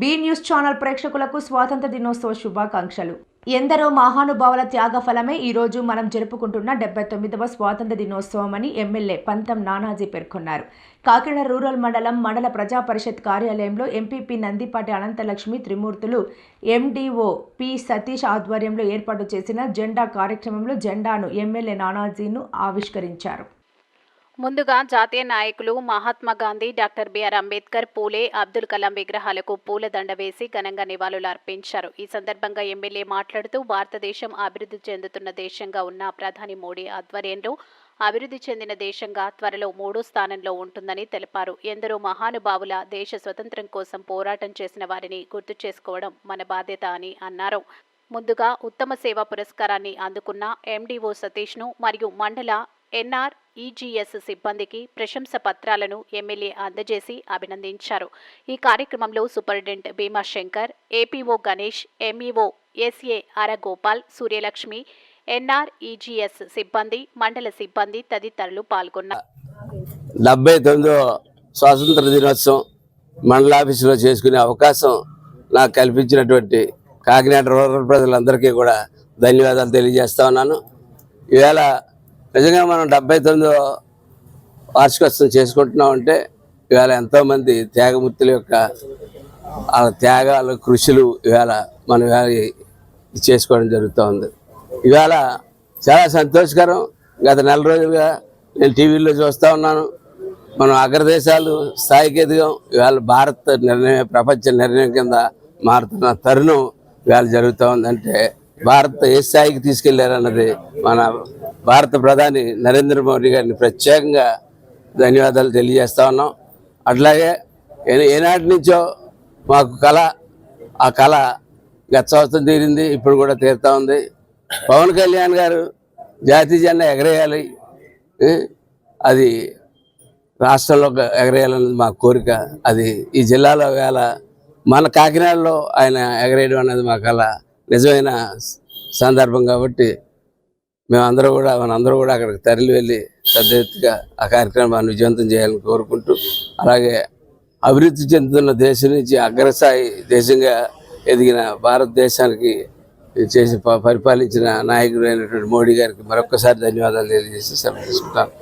Be news channel ప్రేక్షకులకు స్వాతంత్ర దినోత్సవ శుభాకాంక్షలు. ఎందరో మహానుభావుల త్యాగ ఫలమే మనం జరుపుకుంటున్న డెబ్బై తొమ్మిదవ స్వాతంత్ర దినోత్సవం అని ఎమ్మెల్యే పంతం నానాజీ పేర్కొన్నారు. కాకినాడ రూరల్ మండలం మండల ప్రజా పరిషత్ కార్యాలయంలో MPP Nandipati Ananthalakshmi Trimurthulu MDO P Satish ఆధ్వర్యంలో ఏర్పాటు చేసిన జెండా కార్యక్రమంలో జెండాను ఎమ్మెల్యే నానాజీను ఆవిష్కరించారు. ముందుగా జాతీయ నాయకులు మహాత్మా గాంధీ డాక్టర్ బిఆర్ అంబేద్కర్ పూలే అబ్దుల్ కలాం విగ్రహాలకు పూలదండ వేసి ఘనంగా నివాళులు అర్పించారు. ఈ సందర్భంగా ఎమ్మెల్యే మాట్లాడుతూ భారతదేశం అభివృద్ధి చెందుతున్న దేశంగా ఉన్న ప్రధాని మోడీ ఆధ్వర్యంలో అభివృద్ధి చెందిన దేశంగా త్వరలో మూడో స్థానంలో ఉంటుందని తెలిపారు. ఎందరో మహానుభావుల దేశ స్వతంత్రం కోసం పోరాటం చేసిన వారిని గుర్తు చేసుకోవడం మన బాధ్యత అని అన్నారు. ముందుగా ఉత్తమ సేవా పురస్కారాన్ని అందుకున్న ఎండీఓ సతీష్ను మరియు మండల ఎన్ఆర్ ఈజీఎస్ సిబ్బందికి ప్రశంస పత్రాలను ఎమ్మెల్యే అందజేసి అభినందించారు. ఈ కార్యక్రమంలో superintendent Bhima Shankar APO Ganesh MEO SA Aragopal Suryalakshmi NR EGS సిబ్బంది మండల సిబ్బంది తదితరులు పాల్గొన్నారు. డెబ్బై తొమ్మిదో స్వాతంత్ర దినోత్సవం మండలాఫీసులో చేసుకునే అవకాశం నాకు కల్పించినటువంటి కాకినాడ రూరల్ ప్రజలందరికీ కూడా ధన్యవాదాలు తెలియజేస్తా ఉన్నాను. ఈవేళ నిజంగా మనం డెబ్బై తొమ్మిదో వార్షికోత్సవం చేసుకుంటున్నాం అంటే ఇవాళ ఎంతోమంది త్యాగమూర్తుల యొక్క వాళ్ళ త్యాగాలు కృషులు ఇవాళ మనం ఇవాళ చేసుకోవడం జరుగుతూ ఉంది ఇవాళ చాలా సంతోషకరం. గత నెల రోజులుగా నేను టీవీలో చూస్తూ ఉన్నాను. మనం అగ్రదేశాలు స్థాయికి ఎదిగాం. ఇవాళ భారత్ నిర్ణయం ప్రపంచ నిర్ణయం కింద మారుతున్న తరుణం ఇవాళ జరుగుతూ ఉందంటే భారత్ ఏ స్థాయికి తీసుకెళ్ళారన్నది మన భారత ప్రధాని నరేంద్ర మోడీ గారిని ప్రత్యేకంగా ధన్యవాదాలు తెలియజేస్తా ఉన్నాం. అట్లాగే ఏనాటి నుంచో మాకు కళ ఆ కళ గత సంవత్సరం తీరింది ఇప్పుడు కూడా తీరుతా ఉంది. పవన్ కళ్యాణ్ గారు జాతీయ జెండా ఎగరేయాలి అది రాష్ట్రంలో ఎగరేయాలన్నది మా కోరిక. అది ఈ జిల్లాలో వేళ మన కాకినాడలో ఆయన ఎగరేయడం అనేది మా కళ. నిజమైన సందర్భం కాబట్టి మేమందరూ కూడా మనందరూ కూడా అక్కడికి తరలి వెళ్ళి పెద్ద ఎత్తుగా ఆ కార్యక్రమాన్ని విజయవంతం చేయాలని కోరుకుంటూ అలాగే అభివృద్ధి చెందుతున్న దేశం నుంచి అగ్రస్థాయి దేశంగా ఎదిగిన భారతదేశానికి చేసి పరిపాలించిన నాయకుడు అయినటువంటి మోడీ గారికి మరొక్కసారి ధన్యవాదాలు తెలియజేసి సెలవు తీసుకుంటాను.